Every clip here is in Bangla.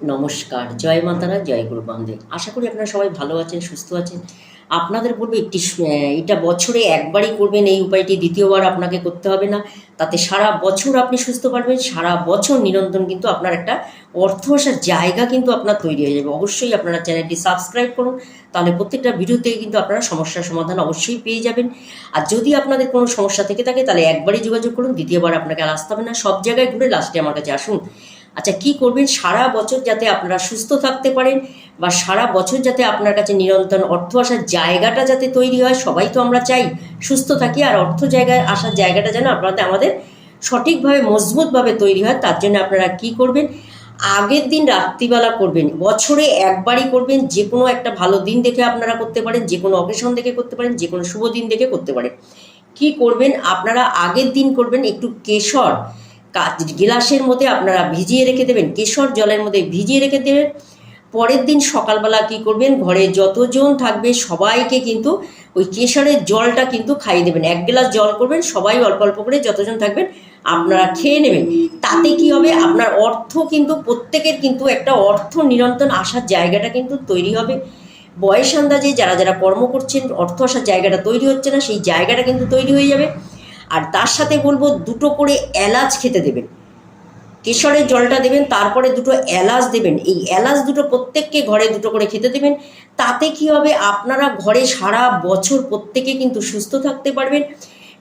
নমস্কার, জয় মাতারা জয় গুরু বামদেব। আশা করি আপনারা সবাই ভালো আছেন, সুস্থ আছেন। আপনাদের বলব, একটি এটা বছরে একবারই করবেন এই উপায়টি, দ্বিতীয়বার আপনাকে করতে হবে না। তাতে সারা বছর আপনি সুস্থ পারবেন, সারা বছর নিরন্তর কিন্তু আপনার একটা অর্থ আসার জায়গা কিন্তু আপনার তৈরি হয়ে যাবে। অবশ্যই আপনারা চ্যানেলটি সাবস্ক্রাইব করুন, তাহলে প্রত্যেকটা ভিডিও থেকে কিন্তু আপনারা সমস্যার সমাধান অবশ্যই পেয়ে যাবেন। আর যদি আপনাদের কোনো সমস্যা থেকে থাকে, তাহলে একবারই যোগাযোগ করুন, দ্বিতীয়বার আপনাকে আর আসতে হবে না। সব জায়গায় ঘুরে লাস্টে আমার কাছে আসুন। আচ্ছা কি করবেন? সারা বছর যাতে আপনারা সুস্থ থাকতে পারেন বা সারা বছর যাতে আপনার কাছে নিরন্তর অর্থ আসার জায়গাটা যাতে তৈরি হয়, সবাই তো আমরা চাই সুস্থ থাকি আর অর্থ জায়গায় আসার জায়গাটা যেন আপনাদের আমাদের সঠিকভাবে, মজবুতভাবে তৈরি হয়, তার জন্য আপনারা কি করবেন? আগের দিন রাত্রিবেলা করবেন। বছরে একবারই করবেন যে কোনো একটা ভালো দিন দেখে আপনারা করতে পারেন যে কোনো অকেশন দেখে করতে পারেন যে কোনো শুভ দিন দেখে করতে পারেন। কি করবেন? আপনারা আগের দিন করবেন একটু কেশর। গিলাসের মধ্যে আপনারা ভিজিয়ে রেখে দেবেন, কেশর জলের মধ্যে ভিজিয়ে রেখে দেবেন। পরের দিন সকালবেলা কি করবেন, ঘরে যতজন থাকবে সবাইকে কিন্তু ওই কেশরের জলটা কিন্তু খাইয়ে দেবেন। এক গ্লাস জল করবেন, সবাই অল্প অল্প করে যতজন থাকবেন আপনারা খেয়ে নেবেন। তাতে কি হবে, আপনার অর্থ কিন্তু, প্রত্যেকের কিন্তু একটা অর্থ নিরন্তর আসার জায়গাটা কিন্তু তৈরি হবে। বয়স আন্দাজে যারা যারা কর্ম করছেন, অর্থ আসার জায়গাটা তৈরি হচ্ছে না, সেই জায়গাটা কিন্তু তৈরি হয়ে যাবে। আর তার সাথে বলব দুটো করে এলাচ খেতে দেবেন। কেশরের জলটা দেবেন, তারপরে দুটো এলাচ দেবেন। এই এলাচ দুটো প্রত্যেককে ঘরে দুটো করে খেতে দেবেন। তাতে কি হবে, আপনারা ঘরে সারা বছর প্রত্যেকে কিন্তু সুস্থ থাকতে পারবেন।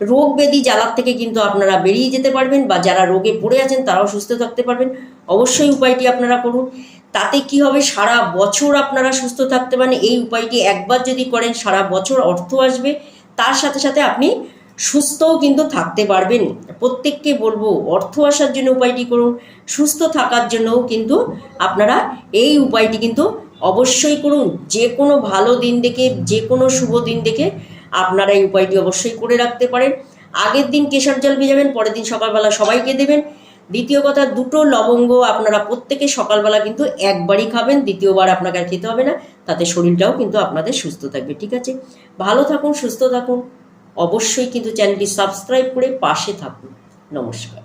রোগ ব্যাধি জ্বালার থেকে কিন্তু আপনারা বেরিয়ে যেতে পারবেন বা যারা রোগে পড়ে আছেন তারাও সুস্থ থাকতে পারবেন। অবশ্যই উপায়টি আপনারা করুন। তাতে কি হবে, সারা বছর আপনারা সুস্থ থাকতে পারেন। এই উপায়টি একবার যদি করেন, সারা বছর অর্থ আসবে। তার সাথে সাথে আপনি সুস্থও কিন্তু থাকতে পারবেন। প্রত্যেককে বলব, অর্থ আসার জন্য উপায়টি করুন, সুস্থ থাকার জন্যও কিন্তু আপনারা এই উপায়টি কিন্তু অবশ্যই করুন। যে কোনো ভালো দিন দেখে, যে কোনো শুভ দিন দেখে আপনারা এই উপায়টি অবশ্যই করে রাখতে পারেন। আগের দিন কেশর জল ভিজাবেন, পরের দিন সকালবেলা সবাইকে দেবেন। দ্বিতীয় কথা, দুটো লবঙ্গ আপনারা প্রত্যেকে সকালবেলা কিন্তু একবারই খাবেন, দ্বিতীয়বার আপনাকে আর খেতে হবে না। তাতে শরীরটাও কিন্তু আপনাদের সুস্থ থাকবে, ঠিক আছে? ভালো থাকুন, সুস্থ থাকুন। অবশ্যই কিন্তু চ্যানেলটি সাবস্ক্রাইব করে পাশে থাকুন। নমস্কার।